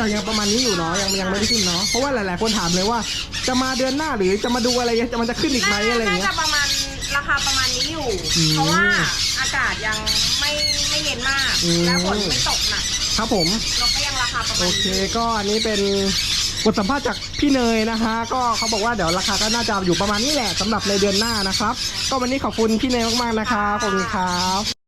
จะยังประมาณนี้อยู่เนาะยังยังไม่ได้ขึ้นเนาะเพราะว่าหลาย ๆ คนถามเลยว่า จะมาเดือนหน้าหรือจะมาดูอะไรจะมันจะขึ้นอีกไหมอะไรอย่างน่าเงี้จะยประมาณราคาประมาณนี้อยู่ อืมเพราะว่าอากาศยังไม่ไม่เย็นมาก อืม และฝนไม่ตกหนักครับผมนกก็ยังราคาประมาโอณเคนี้ก็อันนี้เป็นบทสัมภาษณ์จากพี่เนยนะคะ ก็เขาบอกว่าเดี๋ยวราคาก็น่าจะอยู่ประมาณนี้แหละสำหรับในเดือนหน้านะครับ ก็วันนี้ขอบคุณพี่เนยมากๆนะครับขอบคุณครับ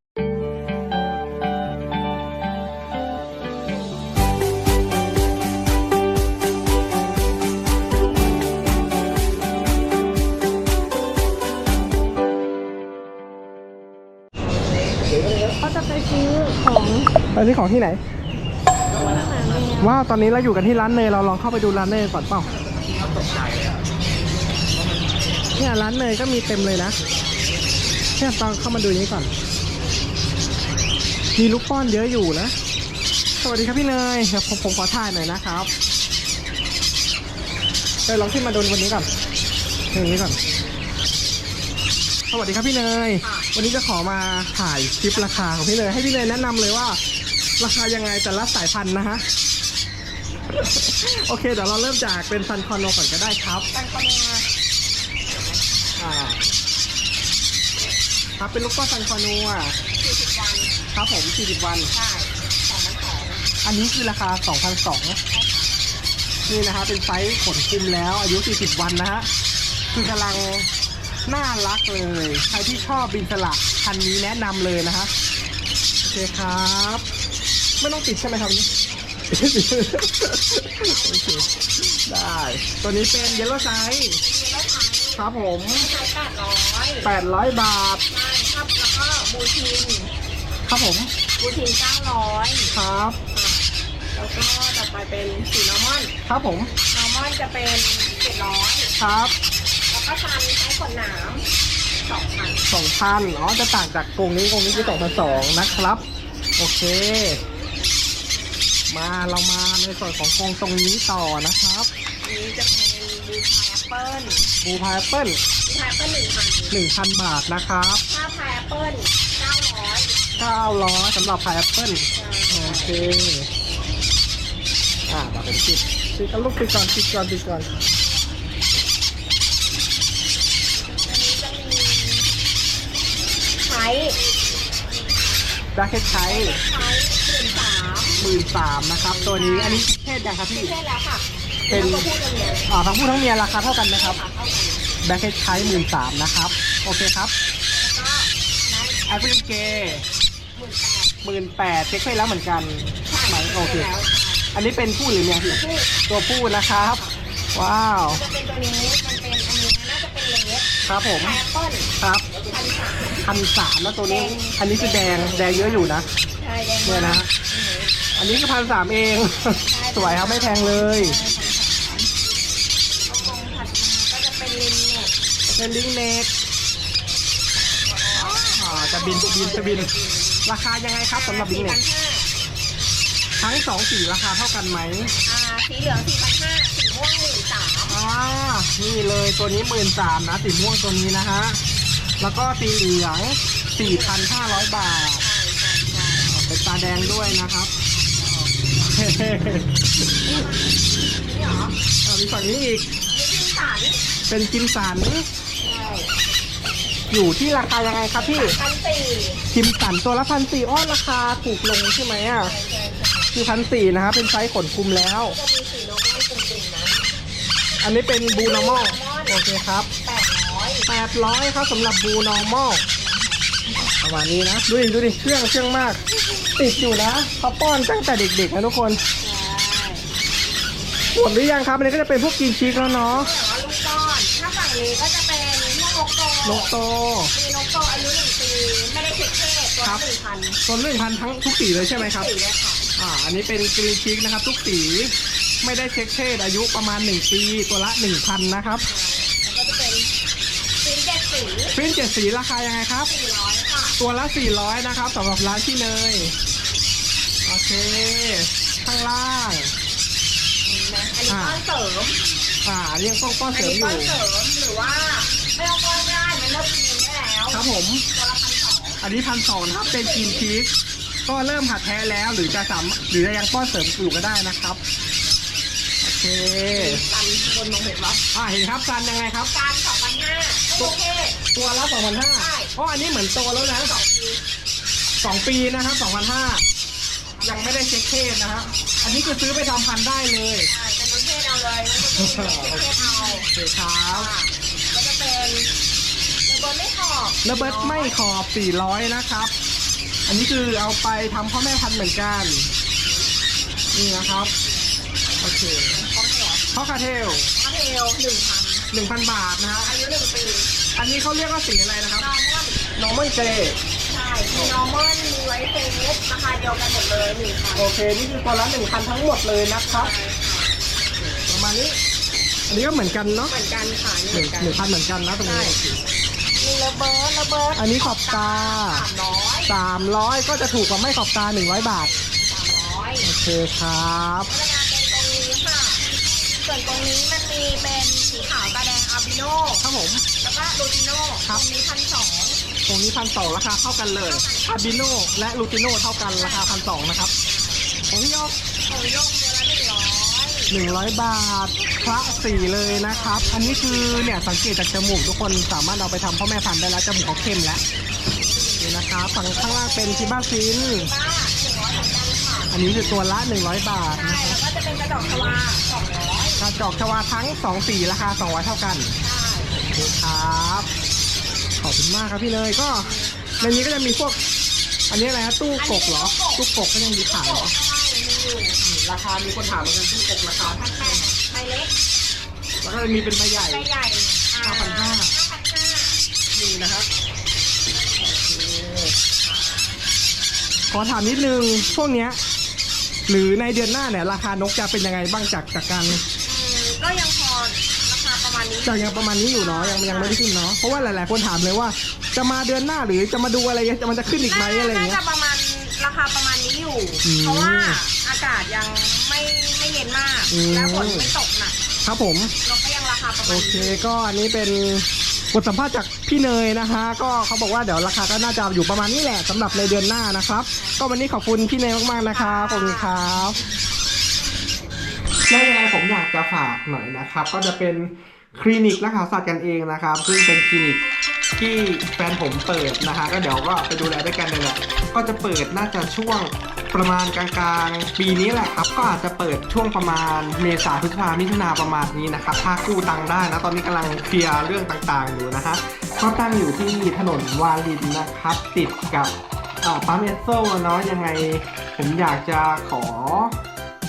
ไปซื้อของที่ไหน ว้าว ตอนนี้เราอยู่กันที่ร้านเนย เราลองเข้าไปดูร้านเนยก่อนเปล่าเนี่ยร้านเนยก็มีเต็มเลยนะเนี่ยตอนเข้ามาดูนี้ก่อน มีลูกป้อนเยอะอยู่นะ สวัสดีครับพี่เนยเดี๋ยวผมผมขอถ่ายหน่อยนะครับเดี๋ยวลองขึ้นมาดูวันนี้ก่อนตรงนี้ก่อน สวัสดีครับพี่เนย วันนี้จะขอมาถ่ายคลิปราคาของพี่เนย ให้พี่เนยแนะนำเลยว่า ราคายังไงแต่ละสายพันธุ์นะฮะ โอเค เดี๋ยวเราเริ่มจากเป็นซันคอนโนก่อนก็ได้ครับกันคนนึงอะอ่าครับเป็นลูกก้อนซันคอนัวสี่สิบวัน ครับผม40วัน ใช่สองพันสองอันนี้คือราคา2,200นี่นะฮะเป็นไซส์ขนคุมแล้ว อายุ40วันนะฮะ คือกำลังน่ารักเลย ใครที่ชอบบินสลักพันนี้แนะนำเลยนะฮะ โอเคครับ ไม่ต้องติดใช่ไหมครับนี่ โอเคได้ ตัวนี้เป็นเยลโล่ไซส์มีรถไถครับผมใช้แปดร้อย800บาทใช่ครับแล้วก็บูทินครับผม บูทินเก้าร้อยครับ แล้วก็ต่อไปเป็นสีนอร์มอนครับผม นอร์มอนจะเป็นเจ็ดร้อยครับ แล้วก็ซันใช้ขนหนามสองพันสองพันอ๋อ จะต่างจากกรงนี้กรงนี้จะสองพันสองนะครับ โอเค มาเรามาในส่วนของกรงตรงนี้ต่อนะครับอันนี้จะเป็นบูพายแอปเปิลบูพายแอปเปิลบูพายแอปเปิลหนึ่งพันหนึ่งพันบาทนะครับถ้าพายแอปเปิลเก้าร้อยเก้าร้อยสำหรับพายแอปเปิลโอเคอ่าเราเป็นปิดปิดกันลูกปิดก่อนปิดก่อนปิดก่อนอันนี้จะมีใช้ดาร์เคใช้ใช้หมื่นสามห มื่นสามนะครับ ตัวนี้อันนี้เพศยังครับไม่พี่ ใช่แล้วค่ะเป็นแล้วก็พูดตรงเนี้ยอ่าทั้งผู้ทั้งเมียราคาเท่ากันไหมครับขาเท่ากันแบ็คเฮดใช้หมื่นสามนะครับ โอเคครับแล้วก็นั้นแอปเปิลเกหมื่นแปดหมื่นแปดเช็คให้แล้วเหมือนกันใช่ไหมโอเคใช่แล้วอันนี้เป็นผู้หรือเมียพี่ พูดตัวผู้นะครับ ว้าว จะเป็นตัวนี้มันเป็นอันนี้น่าจะเป็นเลสครับผมพายแอปเปิลครับพันสาม พันสามแล้วตัวนี้ อันนี้คือแดง แดงเยอะอยู่นะ ใช่แดงเนี่ยนะฮะ อันนี้คือพันสามเอง สวยครับไม่แพงเลยเอากรงถัดมาก็จะเป็นลินเน็ตเป็นลิงเน็กอ่าจะบินจะบินจะบิน ราคายังไงครับสำหรับลิงสี่เน็พักนห้าทั้งสองสีราคาเท่ากันไหมอ่าสีเหลืองสี่พันห้าสีม่วงหมื่นสามอ่านี่เลยตัวนี้หมื่นสามนะสีม่วงตัวนี้นะฮะแล้วก็สีเหลืองสี่พันห้าร้อยบาทใช่ใช่ใช่เป็นตาแดงด้วยนะครับ นี่เหรออ่ามีฝั่งนี้อีกนี่คือสันเป็นกิมสันใช่อยู่ที่ราคายังไงครับพี่ พันสี่กิมสันตัวละพันสี่อ้อราคาถูกลงใช่ไหมอะใช่ใช่ใช่คือพันสี่นะครับ เป็นไซส์ขนคุมแล้ว จะมีสีนกไม้จริงๆนะ อันนี้เป็นบูนอร์มอลโอเคครับแปดร้อยแปดร้อยครับสำหรับบูนอร์มอล ประมาณนี้นะดูดิดูดิเครื่องเครื่องมาก ติดอยู่นะเขาป้อนตั้งแต่เด็กๆนะทุกคนใช่หมดหรือยังครับอันนี้ก็จะเป็นพวกกินชีสแล้วเนาะแต่ว่าลูกก้อนถ้าฝั่งนี้ก็จะเป็นพวกนกโตนกโตมีนกโตอายุหนึ่งปีไม่ได้เช็คเพศตัวครัละบหนึ่งพันตัวหนึ่งพันทั้งทุกสีเลยใช่ไหมครับสีเลยค่ะอ่าอันนี้เป็นกรีนชีสนะครับ ทุกสีไม่ได้เช็คเพศอายุประมาณ1ปีตัวละ1,000นะครับ แล้วก็จะเป็นสีเจ็ดสี ฟินเจ็ ดสีราคายังไงครับสี่ร้อยค่ะ ตัวละ400นะครับสำหรับร้านที่เนยโอเค ข้างล่าง อันนี้ก้อนเสริม อ่าอันนี้ป้องป้อนอัเสนริมนี้อก้อนยู่เสริมหรือว่าไม่ต้องก้อนก็ได้มันเริ่มกินได้แล้วครับผม ตัวละพันสองอันนี้พันสองนะครับเป็นกินชีสก็เริ่มหัดแท้แล้วหรือจะสามหรือจะยังป้อนเสริมอยู่ก็ได้นะครับ โอเคกันบนมองเห็นปะอ่าเห็นครับซันยังไงครับ การสองพันห้าโอเค ตัวละสองพันห้าใช่ เพราะอันนี้เหมือนโตแล้วนะสองปีสองปีนะครับสองพันห้ายังไม่ได้เช็คเพศนะครับอันนี้คือซื้อไปทำพันธุ์ได้เลยใช่เป็นประเทศเอาเลยไม่ใช่เป็นประเทศเอาโอเคครับค่ะก็จะเป็นระเบิดไม่ขอบระเบิดไม่ขอบ400นะครับ อันนี้คือเอาไปทำพ่อแม่พันธุ์เหมือนกันนี่นะครับโอเคของเหนือพ่อคาเทลมาเทลหนึ่งพัน1,000 บาทนะฮะอายุหนึ่งปี อันนี้เขาเรียกว่าสีอะไรนะครับนอร์มอน normal grey ใช่ มีนอร์มอนมีไวท์เฟสราคาเดียวกันหมดเลยหนึ่งพันโอเค นี่คือตัวละ1,000ทั้งหมดเลยนะครับ ประมาณนี้ อันนี้ก็เหมือนกันเนาะเหมือนกันค่ะหนึ่งหนึ่งพันเหมือนกันนะตรงนี้ มีระเบิดระเบิดอันนี้ขอบตา สามร้อย300ก็จะถูกกว่าไม่ขอบตา100บาท สามร้อยโอเคครับ พนักงานเป็นตรงนี้ค่ะ ส่วนตรงนี้มันมีเป็น อาบิโนครับผม แล้วก็ลูติโนครับ ตรงนี้พันสองตรงนี้พันสองราคาเท่ากันเลยอาบิโนและลูติโนเท่ากันราคาพันสองนะครับของพี่ยกโอโยกเดือนละหนึ่งร้อยหนึ่งร้อยบาทพระสี่เลยนะครับ อันนี้คือเนี่ยสังเกตจากจมูกทุกคนสามารถเอาไปทำพ่อแม่พันธุ์ได้แล้วจมูกเขาเข้มแล้วนี่นะครับฝั่งข้างล่างเป็นชิบ้าซินบ้าหนึ่งร้อยเหมือนกันค่ะอันนี้คือตัวละ 100 บาทใช่นะครับแล้วก็จะเป็นกระดอกชวาสองร้ อยกระจอกชวาทั้ง2สีราคา200เท่ากันใช่โอเคครับขอบคุณมากครับพี่เนยก็ในนี้ก็จะมีพวก อันนี้อะไรฮะตู้กบเหรอตู้กบก็ยังมีขายเหรอใช่มีอยู่ราคามีคนถามเหมือนกันตู้กบราคาพันแปดใบเล็กแล้วก็จะมีเป็นใบใหญ่ใบใหญ่อ่ห้าพันห้าห้าพันห้านี่นะครับโอเคขอถามนิดนึงพวกเนี้ยหรือในเดือนหน้าเนี่ยราคานกจะเป็นยังไงบ้างจากจากการอืม ก็ยังพอราคาประมาณนี้จากยังประมาณนี้อยู่เนาะยังยังไม่ได้ขึ้นเนาะเพราะว่าหลาย ๆ คนถามเลยว่า จะมาเดือนหน้าหรือจะมาดูอะไรจะมันจะขึ้นอีกไหมอะไรอย่างเงี้น่ายจะประมาณราคาประมาณนี้อยู่ อืมเพราะว่าอากาศยังไม่ไม่เย็นมาก อืม และฝนไม่ตกหนักครับผม เราก็ยังราคาประมาโอณเคนี้ก็อันนี้เป็นบทสัมภาษณ์จากพี่เนยนะคะ ก็เขาบอกว่าเดี๋ยวราคาก็น่าจะอยู่ประมาณนี้แหละสำหรับในเดือนหน้านะครับ ก็วันนี้ขอบคุณพี่เนยมากๆนะครับขอบคุณครับ แล้วยังไงผมอยากจะฝากหน่อยนะครับ ก็จะเป็นคลินิกรักษาสัตว์กันเองนะครับ ซึ่งเป็นคลินิกที่แฟนผมเปิดนะคะก็เดี๋ยวก็ไปดูแลด้วยกันเลยแหละก็จะเปิดน่าจะช่วงประมาณกลางๆ ปีนี้แหละครับ ก็อาจจะเปิดช่วงประมาณเมษาพฤษภามิถุนาประมาณนี้นะครับถ้ากู้ตังได้นะตอนนี้กำลังเคลียร์เรื่องต่างๆอยู่นะฮะก็ตั้งอยู่ที่ถนนวาลินนะครับ ติดกับอ่าปั๊มเอสโซเนาะยังไงผมอยากจะขอ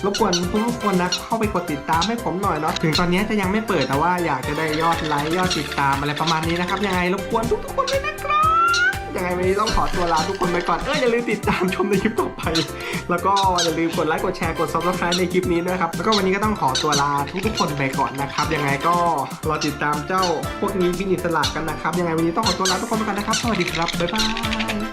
รบกวนทุกคนนะเข้าไปกดติดตามให้ผมหน่อยเนาะถึงตอนนี้จะยังไม่เปิดแต่ว่าอยากจะได้ยอดไลค์ยอดติดตามอะไรประมาณนี้นะครับยังไงรบกวนทุกๆคนด้วยนะครับยังไงวันนี้ต้องขอตัวลาทุกคนไปก่อนเอออย่าลืมติดตามชมในคลิปต่อไป แล้วก็อย่าลืมกดไลค์กดแชร์กด subscribe ในคลิปนี้ด้วยครับแล้วก็วันนี้ก็ต้องขอตัวลาทุกๆคนไปก่อนนะครับยังไงก็รอติดตามเจ้าพวกนี้บินอิสลักกันนะครับยังไงวันนี้ต้องขอตัวลาทุกคนไปก่อนนะครับสวัสดีครับบ๊ายบาย